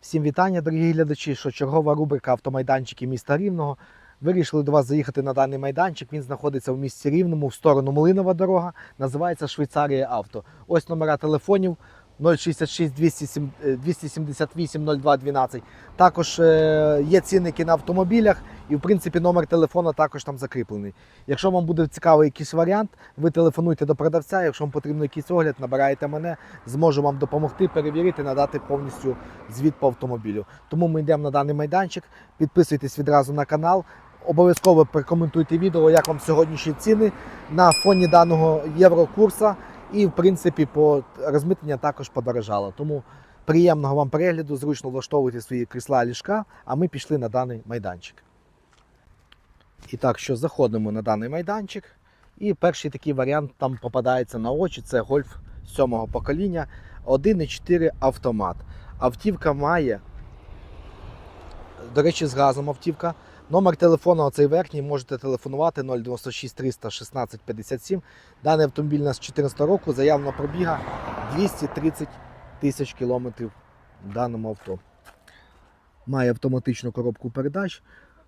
Всім вітання, дорогі глядачі, що чергова рубрика автомайданчики міста Рівного. Вирішили до вас заїхати на даний майданчик. Він знаходиться в місті Рівному в сторону Млинова дорога. Називається Швейцарія Авто. Ось номера телефонів 066 207 е, 278 02 12. Також е, є цінники на автомобілях, і в принципі номер телефона також там закріплений. Якщо вам буде цікавий якийсь варіант, ви телефонуйте до продавця. Якщо вам потрібен якийсь огляд, набираєте мене, зможу вам допомогти, перевірити, надати повністю звіт по автомобілю. Тому ми йдемо на даний майданчик. Підписуйтесь відразу на канал. Обов'язково прокоментуйте відео, як вам сьогоднішні ціни на фоні даного єврокурса. І, в принципі, по розмитнення також подорожало. Тому приємного вам перегляду, зручно влаштовуйте свої крісла ліжка, а ми пішли на даний майданчик. І так, що заходимо на даний майданчик. І перший такий варіант там попадається на очі. Це гольф сьомого покоління, 1,4 автомат. Автівка має, до речі, з газом автівка. Номер телефону оцей верхній можете телефонувати 096 300 16 57. Даний автомобіль у нас 14 року, заявна пробіга 230 тисяч кілометрів в даному авто. Має автоматичну коробку передач.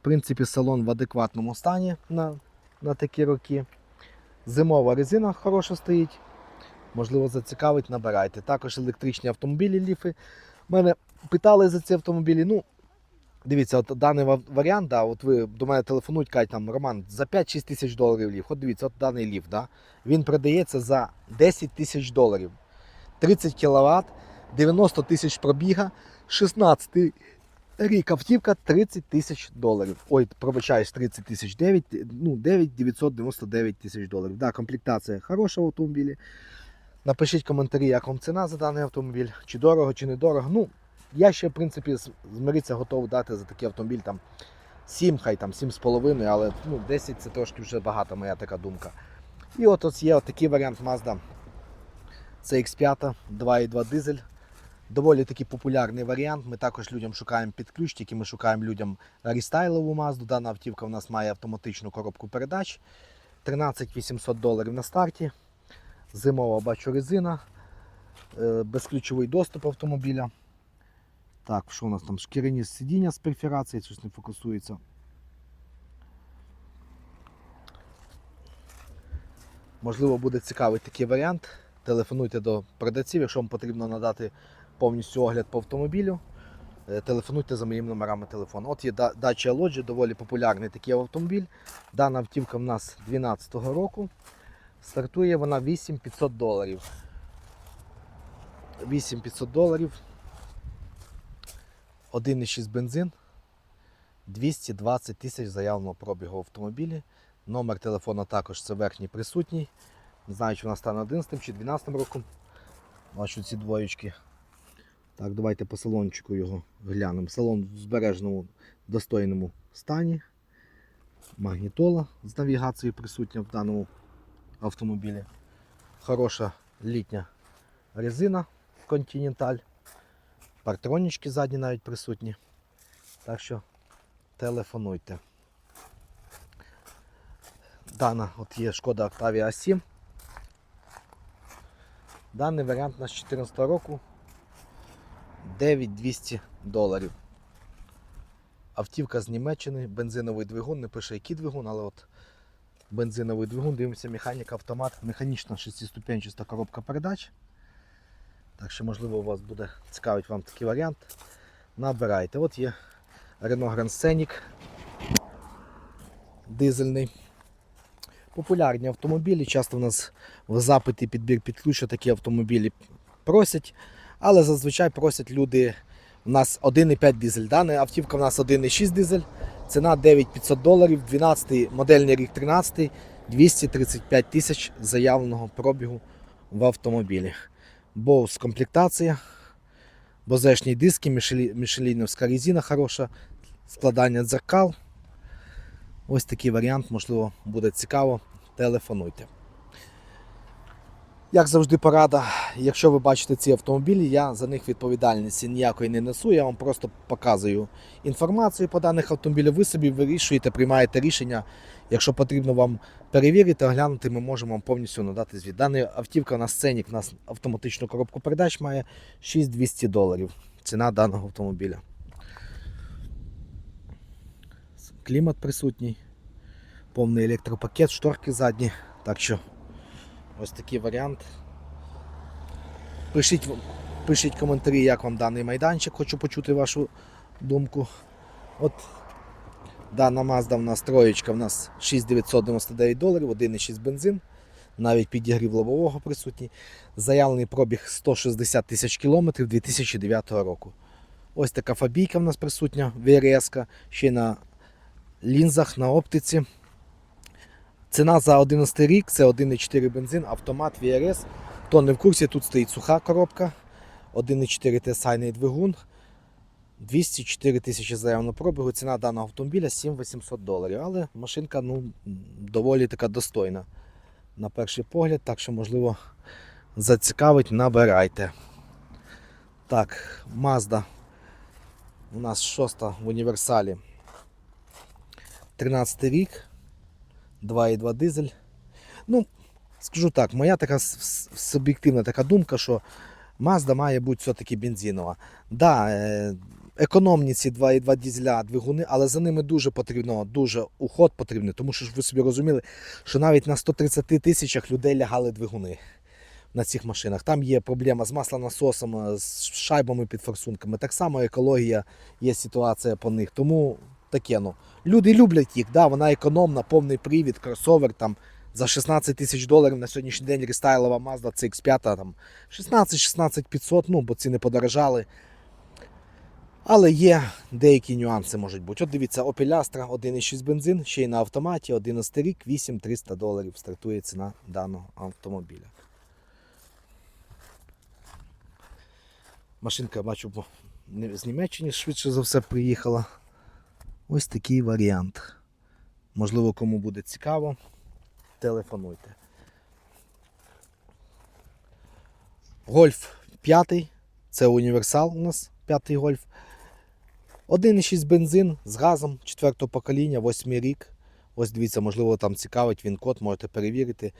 В принципі, салон в адекватному стані на, на такі роки. Зимова резина хороша стоїть. Можливо, зацікавить, набирайте. Також електричні автомобілі ліфи. Мене питали за ці автомобілі. Ну, дивіться, от даний варіант, да, от ви до мене телефонують, кажуть, там, Роман, за 5-6 тисяч доларів ліф. От дивіться, от даний ліф, да, він продається за 10 тисяч доларів. 30 кВт, 90 тисяч пробіга, 16 рік автівка 30 тисяч доларів. Ой, пробачаюсь, 30 тисяч 9, ну, 9 999 тисяч доларів. Да, комплектація хороша в автомобілі. Напишіть коментарі, як вам ціна за даний автомобіль, чи дорого, чи недорого. Ну, я ще, в принципі, змиритися готовий дати за такий автомобіль там 7, хай там 7,5, але ну, 10 це трошки вже багато, моя така думка. І от ось є такий варіант Mazda CX5, 2,2 дизель. Доволі такий популярний варіант. Ми також людям шукаємо під ключ, тільки ми шукаємо людям рестайлову Mazda. Дана автівка у нас має автоматичну коробку передач. 13 800 доларів на старті. Зимова бачу резина. е, Безключовий доступ автомобіля. Так, що у нас там? Шкіряні сидіння з перфорацією, щось не фокусується. Можливо, буде цікавий такий варіант. Телефонуйте до продавців, якщо вам потрібно надати повністю огляд по автомобілю. е, Телефонуйте за моїми номерами телефону. От є Да- Dacia Lodge, доволі популярний такий автомобіль. Дана автівка в нас 2012 року. Стартує вона 8500 доларів. 8500 доларів. 1,6 бензин. 220 тисяч заявленого пробігу в автомобілі. Номер телефона також це верхній присутній. Не знаю, чи вона стане 11 чи 12 роком. Бачу ці двоєчки. Так, давайте по салончику його глянемо. Салон в збережному достойному стані. Магнітола з навігацією присутня в даному автомобілі. Хороша літня резина Continental. Партронічки задні навіть присутні. Так що телефонуйте. Дана от є шкода Octavia A7. Даний варіант у нас з 2014 року 9200 доларів. Автівка з Німеччини, бензиновий двигун, не пише який двигун, але от бензиновий двигун, дивимося, механіка, автомат, механічна шестиступенчаста коробка передач. Так що, можливо, у вас буде цікавить вам такий варіант. Набирайте. От є Renault Grand Scenic дизельний. Популярні автомобілі. Часто в нас в запиті підбір під ключ такі автомобілі просять, але зазвичай просять люди. У нас 1,5 дизель. Дана автівка у нас 1,6 дизель. Ціна 9500 доларів, 12 модельний рік 13, 235 тисяч заявленого пробігу в автомобілі. Боус комплектація, бозешні диски, мішеліновська резина хороша, складання дзеркал. Ось такий варіант, можливо, буде цікаво. Телефонуйте. Як завжди, порада, якщо ви бачите ці автомобілі, я за них відповідальності ніякої не несу. Я вам просто показую інформацію по даних автомобілях. Ви собі вирішуєте, приймаєте рішення. Якщо потрібно вам перевірити, оглянути, ми можемо вам повністю надати звіт. Дана автівка на сцені, у нас автоматичну коробку передач має 6200 доларів. ціна даного автомобіля. Клімат присутній, повний електропакет, шторки задні. Так що ось такий варіант. Пишіть, пишіть коментарі, як вам даний майданчик, хочу почути вашу думку. От дана Mazda в нас троєчка, в нас 6999 доларів, 1,6 бензин, навіть підігрів лобового присутній. Заявлений пробіг 160 тисяч кілометрів 2009 року. Ось така фабійка в нас присутня, ВРС, ще на лінзах, на оптиці. Ціна за 11 рік це 1,4 бензин, автомат VRS. Хто не в курсі, тут стоїть суха коробка, 1,4 TSI двигун, 204 тисячі заявного пробігу. Ціна даного автомобіля 7800 доларів. Але машинка ну, доволі така достойна на перший погляд, так що, можливо, зацікавить, набирайте. Так, Mazda у нас шоста в універсалі. 13 рік, 2,2 дизель. Ну, скажу так, моя така суб'єктивна така думка, що Mazda має бути все-таки бензинова. Да, е, економні ці 2,2 дізеля двигуни, але за ними дуже потрібно, дуже уход потрібний, тому що ж ви собі розуміли, що навіть на 130 тисячах людей лягали двигуни на цих машинах. Там є проблема з маслонасосом, з шайбами під форсунками. Так само екологія, є ситуація по них. Тому таке ну. Люди люблять їх, да, вона економна, повний привід, кросовер там. За 16 тисяч доларів на сьогоднішній день рестайлова Mazda CX5 там 16-16 500, ну, бо ціни подорожали. Але є деякі нюанси можуть бути. От дивіться, Opel Astra 1,6 бензин, ще й на автоматі, 11 рік, 8300 доларів стартує ціна даного автомобіля. Машинка, бачу, з Німеччини швидше за все приїхала. Ось такий варіант. Можливо, кому буде цікаво, телефонуйте. Гольф 5, це універсал у нас, п'ятий гольф. 1,6 бензин з газом 4 покоління, 8 рік. Ось дивіться, можливо, там цікавить він код, можете перевірити.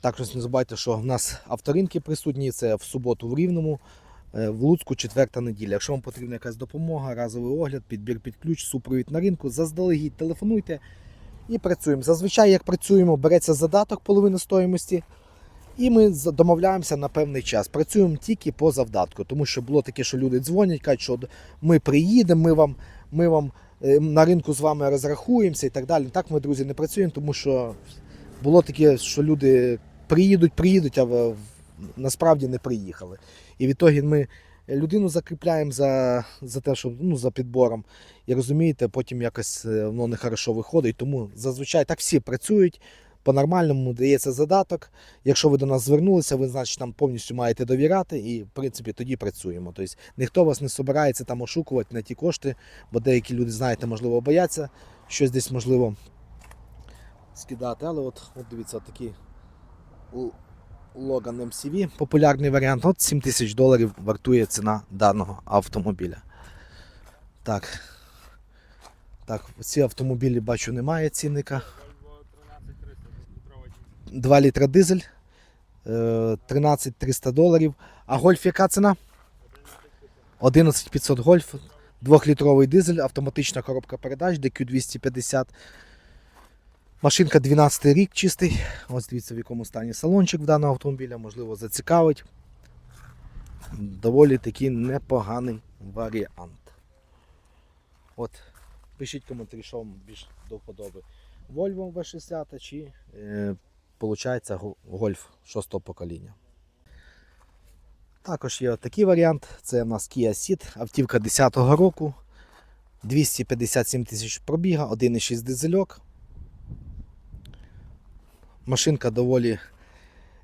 Також не забувайте, що в нас авторинки присутні, це в суботу в Рівному, е, в Луцьку четверта неділя. Якщо вам потрібна якась допомога, разовий огляд, підбір під ключ, супровід на ринку, заздалегідь телефонуйте і працюємо. Зазвичай, як працюємо, береться задаток половини стоїмості, і ми домовляємося на певний час. Працюємо тільки по завдатку, тому що було таке, що люди дзвонять, кажуть, що ми приїдемо, ми вам, ми вам е, на ринку з вами розрахуємося і так далі. Так ми, друзі, не працюємо, тому що було таке, що люди приїдуть, приїдуть, а в- в- насправді не приїхали. І відтоді ми людину закріпляємо за, за те, що ну, за підбором. І розумієте, потім якось е, воно нехорошо виходить. Тому зазвичай так всі працюють. По-нормальному дається задаток. Якщо ви до нас звернулися, ви значить нам повністю маєте довіряти, і в принципі тоді працюємо. Тобто ніхто вас не собирається там ошукувати на ті кошти, бо деякі люди, знаєте, можливо, бояться щось десь можливо скидати. Але от, от дивіться, Л- Logan MCV, популярний варіант. От 7 тисяч доларів вартує ціна даного автомобіля. Так. Так, ці автомобілі бачу немає цінника. 2 літра дизель, е, 13 300 доларів. А гольф яка ціна? 11 500 гольф, 2-літровий дизель, автоматична коробка передач, DQ250. Машинка 12 рік чистий. Ось дивіться, в якому стані салончик в даного автомобіля, можливо, зацікавить. Доволі такий непоганий варіант. От, пишіть коментарі, що вам більш до вподоби. Volvo V60 чи е, Golf 6 покоління. Також є такий варіант. Це у нас Kia Ceed, автівка 10-го року. 257 тисяч пробіга, 1,6 дизельок. Машинка доволі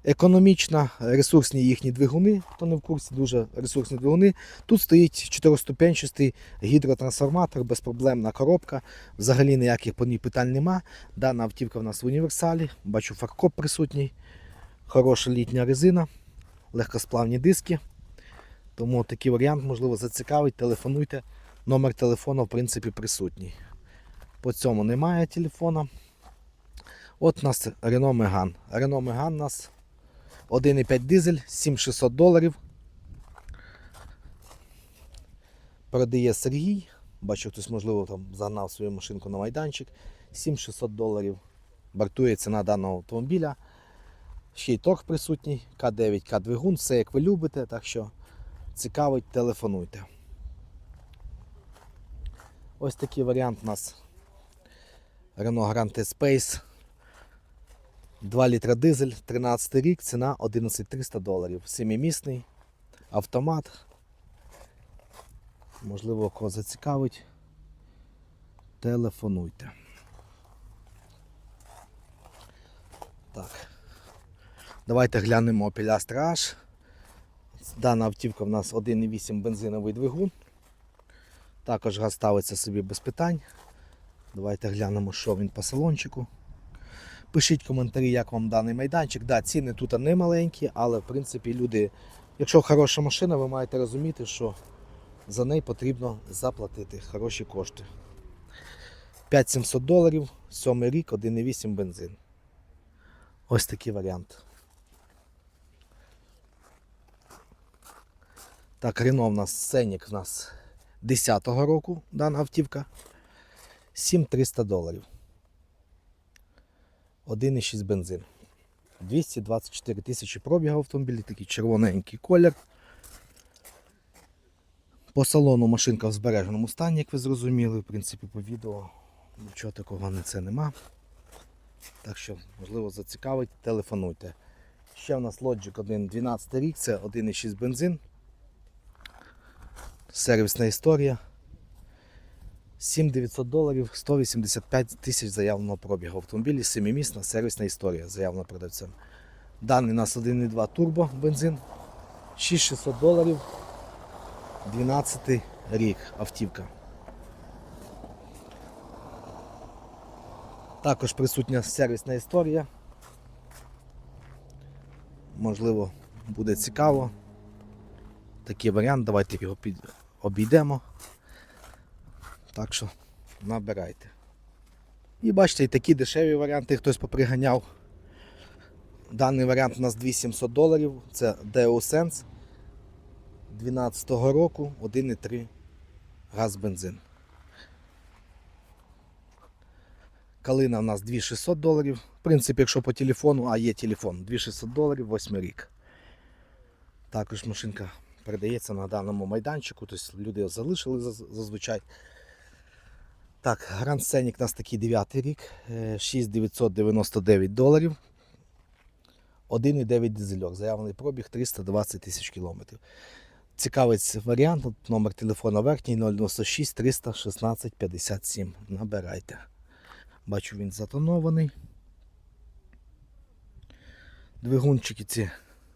економічна, ресурсні їхні двигуни, хто не в курсі, дуже ресурсні двигуни. Тут стоїть чотирьохступенчастий гідротрансформатор, безпроблемна коробка. Взагалі ніяких по ній питань нема. Дана автівка в нас в універсалі. Бачу фаркоп присутній. Хороша літня резина, легкосплавні диски. Тому такий варіант, можливо, зацікавить. Телефонуйте. Номер телефону, в принципі, присутній. По цьому немає телефона. От у нас Renault Megane. Renault Megane у нас 1,5 дизель, 7600 доларів. Продає Сергій. Бачу, хтось, можливо, там загнав свою машинку на майданчик. 7600 доларів. Вартує ціна даного автомобіля. Ще й торг присутній, К9, К-двигун, все як ви любите, так що цікавить, телефонуйте. Ось такий варіант у нас Renault Grand Space. 2 літра дизель, 13 рік, ціна 11300 доларів. Семимісний автомат. Можливо, кого зацікавить. Телефонуйте. Так. Давайте глянемо Opel H. Дана автівка в нас 1,8 бензиновий двигун. Також газ ставиться собі без питань. Давайте глянемо, що він по салончику. Пишіть коментарі, як вам даний майданчик. Да, ціни тут не маленькі, але в принципі люди, якщо хороша машина, ви маєте розуміти, що за неї потрібно заплатити хороші кошти. 5700 доларів, 7 рік, 1,8 бензин. Ось такий варіант. Так, Рено в нас Сенік в нас 10-го року дана автівка. 7300 доларів. 1,6 бензин. 224 тисячі пробігу автомобілі, такий червоненький колір. По салону машинка в збереженому стані, як ви зрозуміли, в принципі, по відео нічого такого на це нема. Так що, можливо, зацікавить, телефонуйте. Ще в нас Logic 1 12 рік, це 1,6 бензин. Сервісна історія. 7900 доларів, 185 тисяч заявленого пробігу. Автомобілі 7-місна сервісна історія заявлена продавцем. Даний у нас 1,2 турбо бензин. 6600 доларів. 12 рік автівка. Також присутня сервісна історія. Можливо, буде цікаво. Такий варіант, давайте його під... обійдемо. Так що набирайте. І бачите, і такі дешеві варіанти хтось поприганяв. Даний варіант у нас 2700 доларів. Це DeoSense 12 року 1,3 газ бензин. Калина у нас 2600 доларів. В принципі, якщо по телефону, а є телефон, 2600 доларів, 8 рік. Також машинка передається на даному майданчику, тобто люди залишили зазвичай. Так, Grand Scenic у нас такий 9 рік, е, 6999 доларів. 1,9 дизельок. Заявлений пробіг 320 тисяч кілометрів. Цікавить варіант, номер телефона верхній 096 316 57. Набирайте. Бачу, він затонований. Двигунчики ці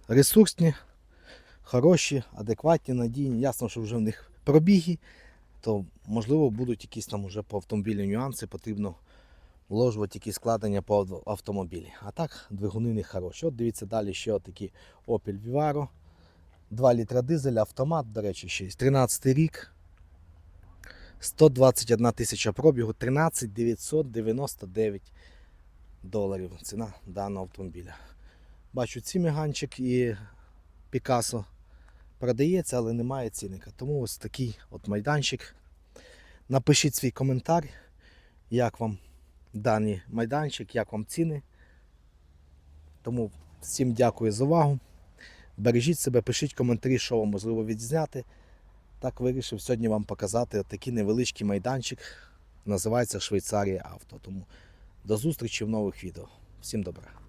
ресурсні, хороші, адекватні, надійні. Ясно, що вже в них пробіги, то можливо будуть якісь там уже по автомобілю нюанси, потрібно вложувати якісь складення по автомобілі. А так, двигуни не хороші. От дивіться далі ще такі Opel Vivaro. 2 літра дизель, автомат, до речі, ще 13 рік. 121 тисяча пробігу, 13 999 доларів ціна даного автомобіля. Бачу, ці міганчик і Пікасо продається, але немає цінника. Тому ось такий от майданчик. Напишіть свій коментар, як вам даний майданчик, як вам ціни. Тому всім дякую за увагу. Бережіть себе, пишіть коментарі, що вам можливо відзняти. Так вирішив сьогодні вам показати такий невеличкий майданчик. Називається Швейцарія Авто. Тому до зустрічі в нових відео. Всім добра.